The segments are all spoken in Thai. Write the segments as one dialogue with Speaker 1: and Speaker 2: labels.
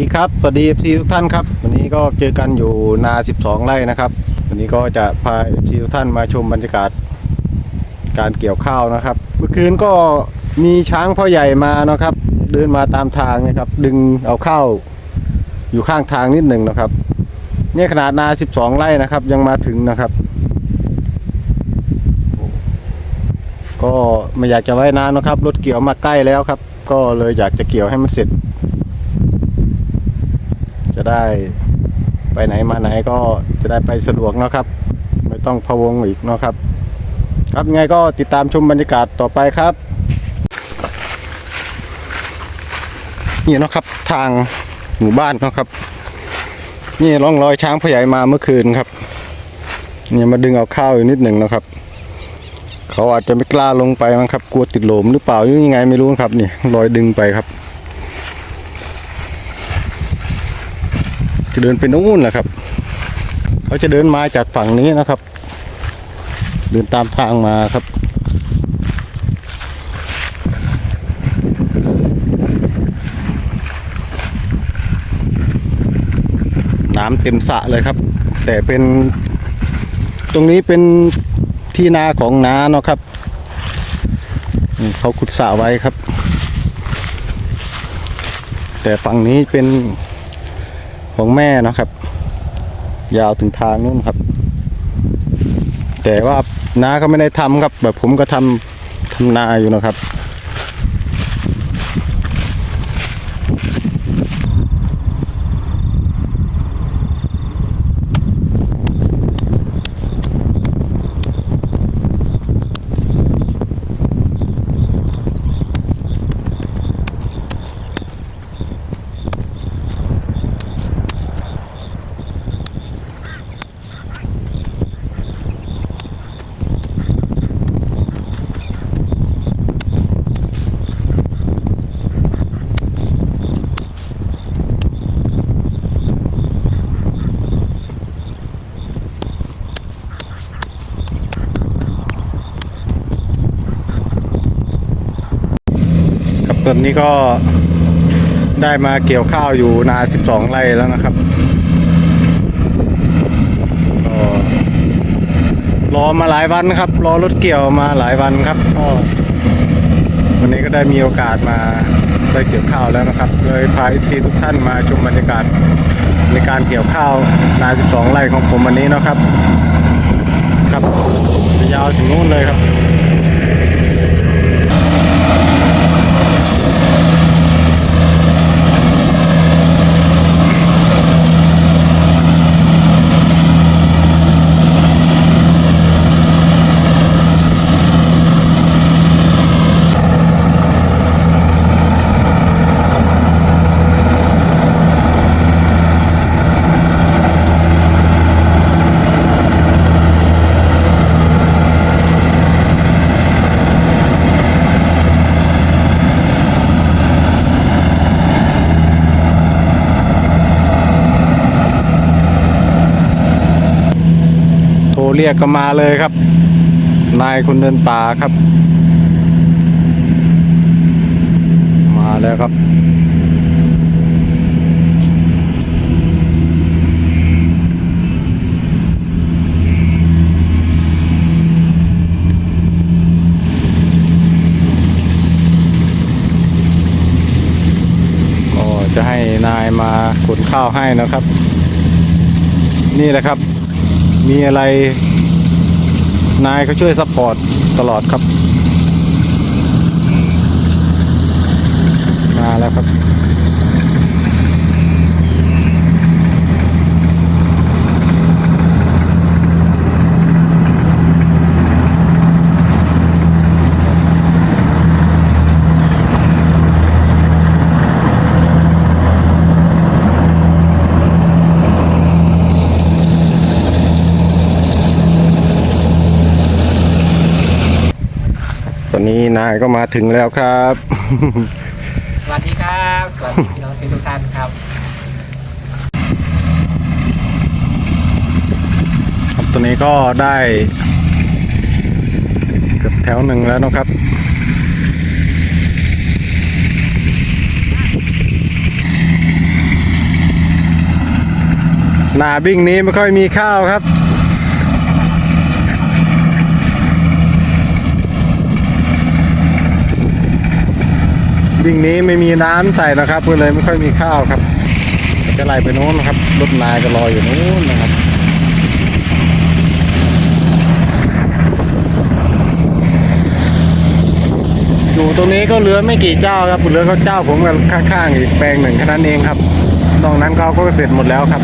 Speaker 1: ดีครับสวัสดี FC ทุกท่านครับ วันนี้ก็เจอกันอยู่นา 12 ไร่นะครับ วันนี้ก็จะพา FC ทุกท่านมาชมบรรยากาศการเกี่ยวข้าวนะครับ เมื่อคืนก็มีช้างพ่อใหญ่มานะครับ เดินมาตามทางนะครับ ดึงเอาข้าวอยู่ข้างทางนิดหนึ่งนะครับเนี่ยขนาดนา 12 ไร่นะครับ ยังมาถึงนะครับ ก็ไม่อยากจะไว้นานนะครับ รถเกี่ยวมาใกล้แล้วครับ ก็เลยอยากจะเกี่ยวให้มันเสร็จ จะได้ไปไหนมาไหนก็จะได้ไปสะดวกเนาะครับ ไม่ต้องพะวงอีกเนาะครับ ครับยังไงก็ติดตามชมบรรยากาศต่อไปครับนี่เนาะครับทางหมู่บ้านเนาะครับ นี่ร่องรอยช้างพ่อใหญ่มาเมื่อคืนครับนี่มาดึงเอาข้าวอยู่นิดหนึ่งนะครับ เขาอาจจะไม่กล้าลงไปมั้งครับ กลัวติดหลมหรือเปล่ายังไงไม่รู้ครับนี่รอยดึงไปครับ จะเดินเป็นนู่นแหละครับ เขาจะเดินมาจากฝั่งนี้นะครับ เดินตามทางมาครับน้ำเต็มสะเลยครับ แต่เป็นตรงนี้เป็นที่นาของน้าเนาะครับ เขาขุดสระไว้ครับ แต่ฝั่งนี้เป็น ของแม่เนาะครับ ยาวถึงทางนู้นครับ แต่ว่าน้าก็ไม่ได้ทำครับ แบบผมก็ทำทำนาอยู่นะครับ ตอนนี้ก็ได้มาเกี่ยวข้าวอยู่นา 12 ไร่แล้วนะครับรอมาหลายวันครับ รอรถเกี่ยวมาหลายวันครับก็วันนี้ก็ได้มีโอกาสมาได้เกี่ยวข้าวแล้วนะครับ เลยพาอิซีทุกท่านมาชมบรรยากาศในการเกี่ยวข้าวนา 12 ไร่ของผมวันนี้นะครับ ครับยาวถึงนู่นเลยครับ เรียกก็มาเลยครับ นายคนเดินป่าครับ มาแล้วครับจะให้นายมาขนข้าวให้นะครับ นี่แหละครับ มีอะไร นายเขาช่วยซัพพอร์ตตลอดครับ มาแล้วครับ นนี้นายก็มาถึงแล้วครับ
Speaker 2: สวัสดีครับสวัสดีพี่น้องเซทุกท่านครับ
Speaker 1: ครับตอนนี้ก็ได้เกือบแถวหนึ่งแล้วนะครับกนาบิ้งนี้ไม่ค่อยมีข้าวครับ บิ้งนี้ไม่มีน้ำใส่นะครับก็เลยไม่ค่อยมีข้าวครับ จะไหลไปโน้นนะครับรถนายก็รออยู่โน้นนะครับอยู่ตรงนี้ก็เหลือไม่กี่เจ้าครับเหลือเขาเจ้าผมกับข้างๆอีกแปลงหนึ่งแค่นั้นเองครับนอกนั้นเขาก็เสร็จหมดแล้วครับ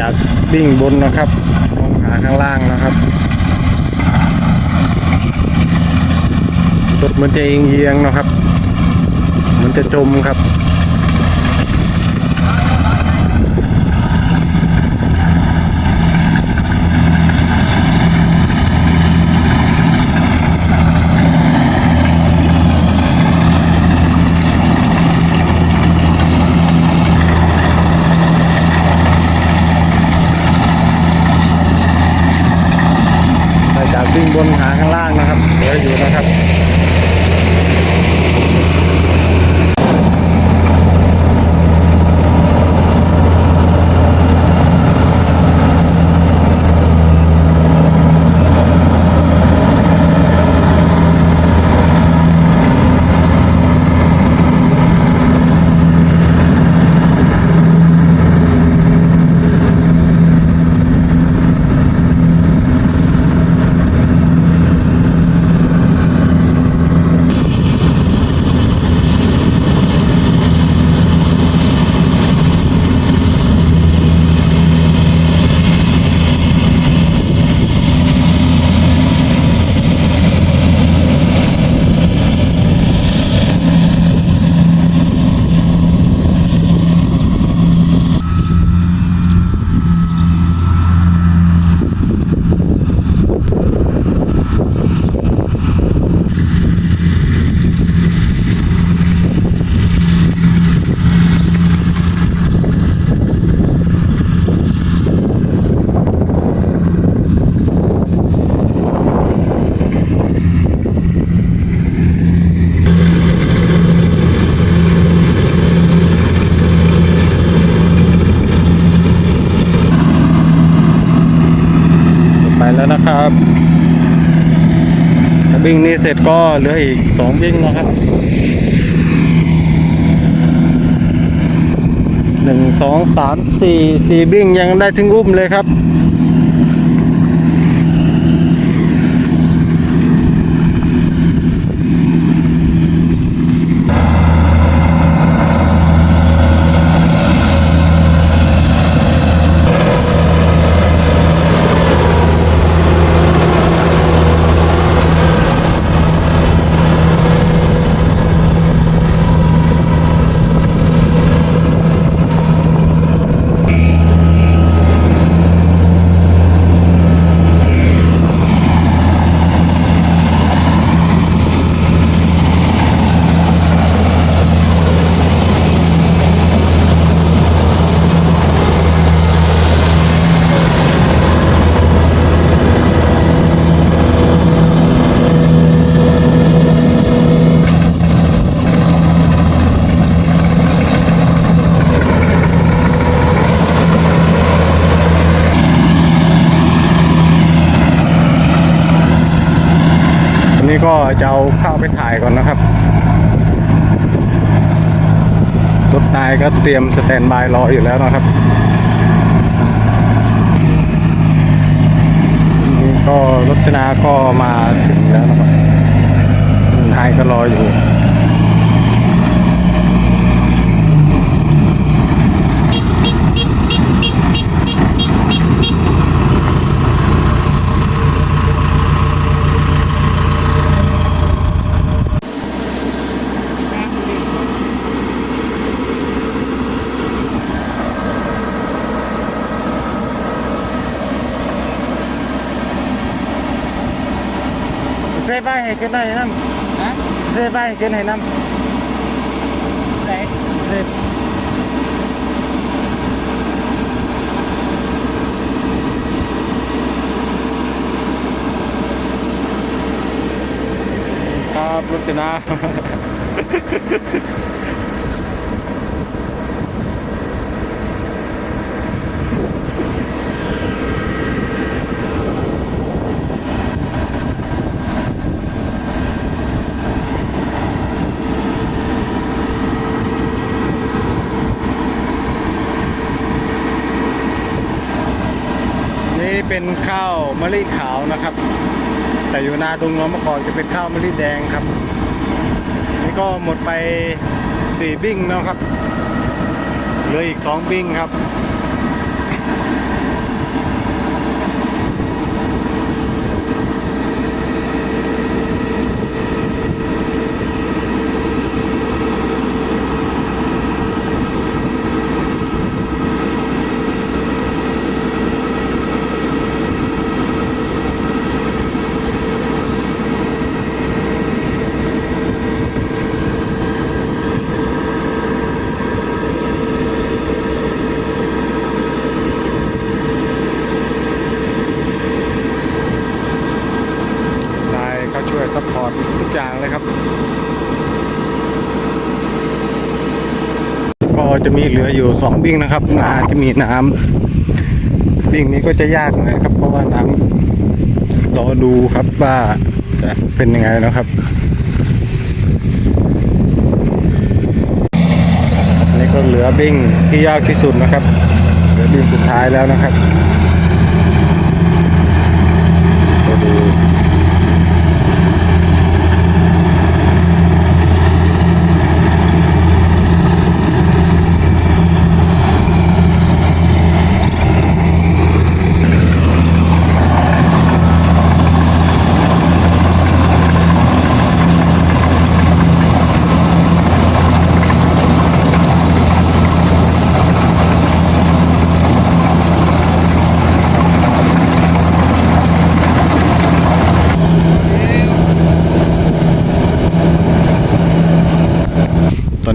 Speaker 1: จากบิ่งบนนะครับมองหาข้างล่างนะครับรถมันจะเอียงเอียงนะครับ มันจะจมครับ บนหาข้างล่างนะครับเหลืออยู่นะครับ ไปแล้วนะครับ วิ่งนี้เสร็จก็เหลืออีกสองวิ่งนะครับหนึ่งสองสามสี่สี่วิ่งยังได้ถึงอุ้มเลยครับ นี้ก็จะเอาข้าวไปถ่ายก่อนนะครับรถนายก็เตรียมสแตนบายรออยู่แล้วนะครับนี่ก็รถชนาก็มาถึงแล้วนะครับนายก็รออยู่ เซฟไปให้ขึ้นได้น้ำ
Speaker 2: นะ
Speaker 1: เซฟไปให้ขึ้ นี่เป็นข้าวมะลิขาวนะครับ แต่อยู่นาดุงเนาะเมื่อก่อนจะเป็นข้าวมะลิแดงครับ นี่ก็หมดไปสี่บิ้งแล้วครับ เหลืออีกสองบิ้งครับ นายเขาช่วยซัพพอร์ตทุกอย่างเลยครับ ก็ จะมีเหลืออยู่สองบิ้งนะครับนาจะมีน้ำบิ้งนี้ก็จะยากหน่อยครับ เพราะว่าน้ำรอดูครับว่าจะเป็นยังไงนะครับอันนี้ก็เหลือบิ้งที่ยากที่สุดนะครับ เหลือบิ้งสุดท้ายแล้วนะครับก็ดู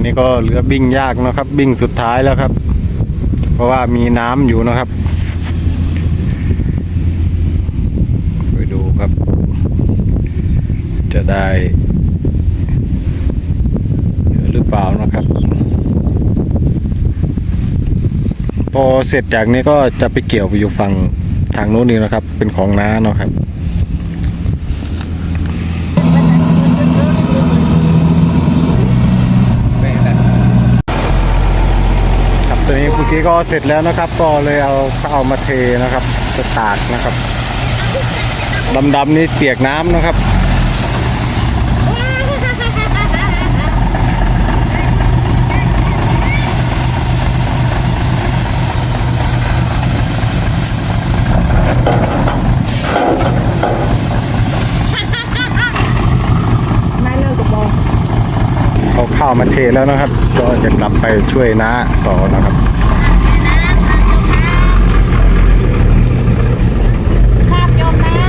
Speaker 1: นี้ก็เหลือบิ้งยากนะครับ บิ้งสุดท้ายแล้วครับ เพราะว่ามีน้ำอยู่นะครับไปดูครับ จะได้เหลือหรือเปล่านะครับ พอเสร็จจากนี้ก็จะไปเกี่ยวไปอยู่ฝั่งทางโน้นนี่นะครับ เป็นของน้าเนาะครับ
Speaker 2: เป็นแบบ
Speaker 1: ครับตัวนี้เมื่อกี้ก็เสร็จแล้วนะครับ ก็เลยเอาข้ามาเทนะครับจะตากนะครับดำๆนี่เปียกน้ำนะครับ
Speaker 3: เลิกกับบอก
Speaker 1: เอาข้าวมาเทแล้วนะครับ ก็จะกลับไปช่วยน้าต่อนะครับ
Speaker 3: ภาพยมนะ
Speaker 1: ค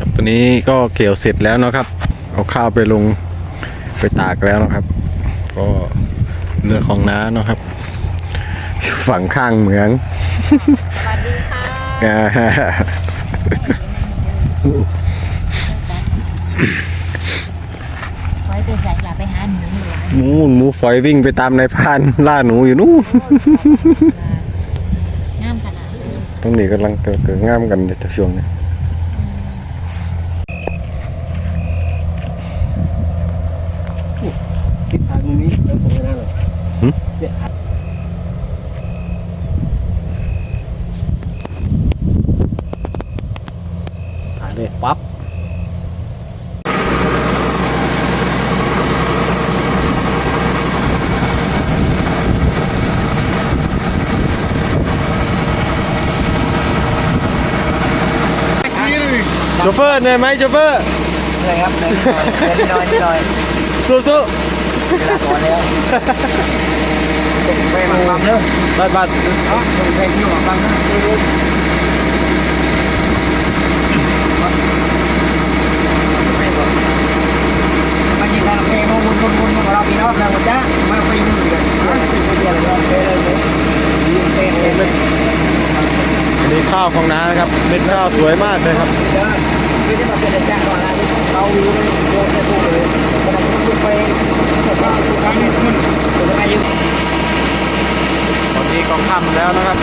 Speaker 1: รับตัว นี้ก็เกี่ยวเสร็จแล้วนะครับ เอาข้าวไปลงไปตากแล้วนะครับ ก็เรือของน้านะครับ ฝั่งข้างเหมือง
Speaker 3: สวัสดีค่ะ
Speaker 1: อ่า
Speaker 3: ไว้ไปใส่หลับไปหาหนูอยู่นะ
Speaker 1: หมูหมูฝอยวิ่งไปตามนายพรานล่าหนูอยู่นู่น
Speaker 3: งามขนาดนี้
Speaker 1: ตรงนี้กำลังเกิดเกิดง่ามกันในช่วงนี้
Speaker 2: ทิศทางนี้เราส่งให้หน้าหน่อยเนี่ย ถ่ายเลยปั๊บ
Speaker 1: เโชเฟอร์เหนื่อยไหมโชเฟอร์
Speaker 2: เลยครับเลยนิดหน่อยนิดหน่อย
Speaker 1: สู้สู้
Speaker 2: เวลาก่อนแล้วไปหมักปั๊มเนอะ
Speaker 1: บัดบัด
Speaker 2: เนาะไปที่หมักปั๊มนยิงทางเพลงมาวนวนวนมาเราพี่น้องนะหมดจ้ามาไปยืนกันไปเดียวเลยเลยเลยยิงเตะเลย
Speaker 1: อันนี้ข้าวของน้านะครับเม็ดข้าวสวยมากเลยครับ
Speaker 2: ไม่ได้มาเป็นแจ้งก่อนนะเราอยู่ในโลกแค่ตัวเลยกำลังจะไปเกิดว่าสุดท้ายเนี่ยขึ้นจะไปอยู่
Speaker 1: ตอนนี้ก็ค่ำแล้วนะครับ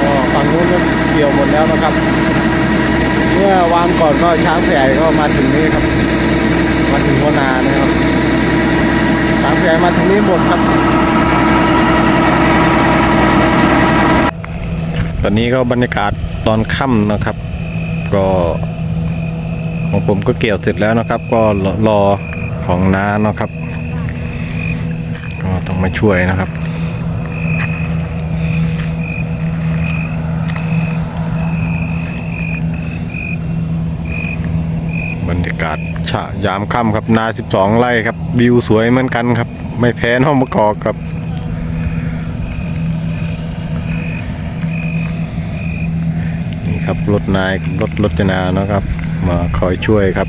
Speaker 1: ก็ฝั่งนู้นก็เกี่ยวหมดแล้วนะครับ เมื่อวาน ก่อนก็ช้างใหญ่ก็มาถึงนี้ครับ มาถึงหัวนานะครับช้างใหญ่มาถึงนี้หมดครับ ตอนนี้ก็บรรยากาศตอนค่ำนะครับ ก็ของผมก็เกี่ยวเสร็จแล้วนะครับ ก็รอรอของน้านะครับ ก็ต้องมาช่วยนะครับ บรรยากาศชะยามค่ำครับ นา 12 ไร่ครับ วิวสวยเหมือนกันครับ ไม่แพ้น้องมะกอกครับนี่ครับรถนายรถรถจนานะครับ มาคอยช่วยครับ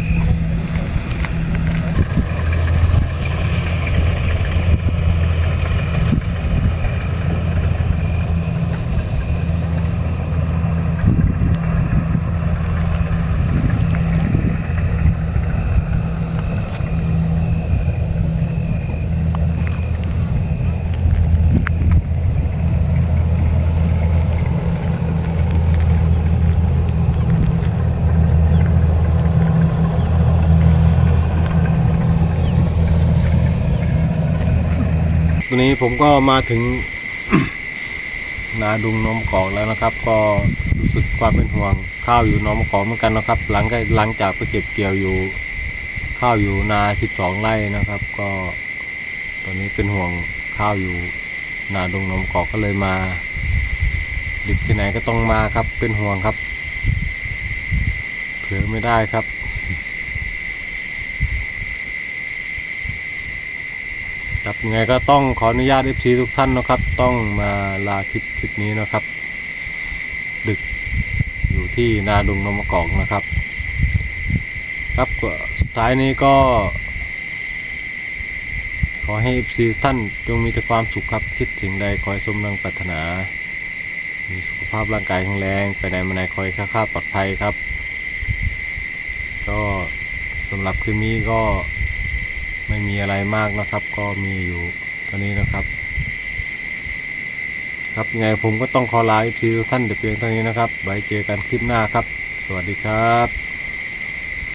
Speaker 1: ตัวนี้ผมก็มาถึง นาดุงน้อมกอกแล้วนะครับ ก็รู้สึกความเป็นห่วงข้าวอยู่น้อมกอกเหมือนกันนะครับ หลังจากหลังจากไปเก็บเกี่ยวอยู่ ข้าวอยู่นา 12 ไร่นะครับ ก็ตอนนี้เป็นห่วงข้าวอยู่นาดุงน้อมกอกก็เลยมาดึกที่ไหนก็ต้องมาครับเป็นห่วงครับเผื่อไม่ได้ครับ ครับยังไงก็ต้องขออนุญาต FC ทุกท่านนะครับ ต้องมาลาคลิปคลิปนี้นะครับ ดึกอยู่ที่นาดุงนมกอกนะครับ ครับสุดท้ายนี้ก็ ขอให้ FC ทุกท่านจงมีแต่ความสุขครับคิดถึงใดขอให้สมดังปรารถนา มีสุขภาพร่างกายแข็งแรงไปไหนมาไหนคอยค่าปลอดภัยครับ ก็สำหรับคลิปนี้ก็ไม่มีอะไรมากนะครับ ก็มีอยู่ตอนนี้นะครับ ครับยังไงผมก็ต้องขอลาอีกทีท่านเดี๋ยวเพียงเท่านี้นะครับไว้เจอกันคลิปหน้าครับ สวัสดีครับ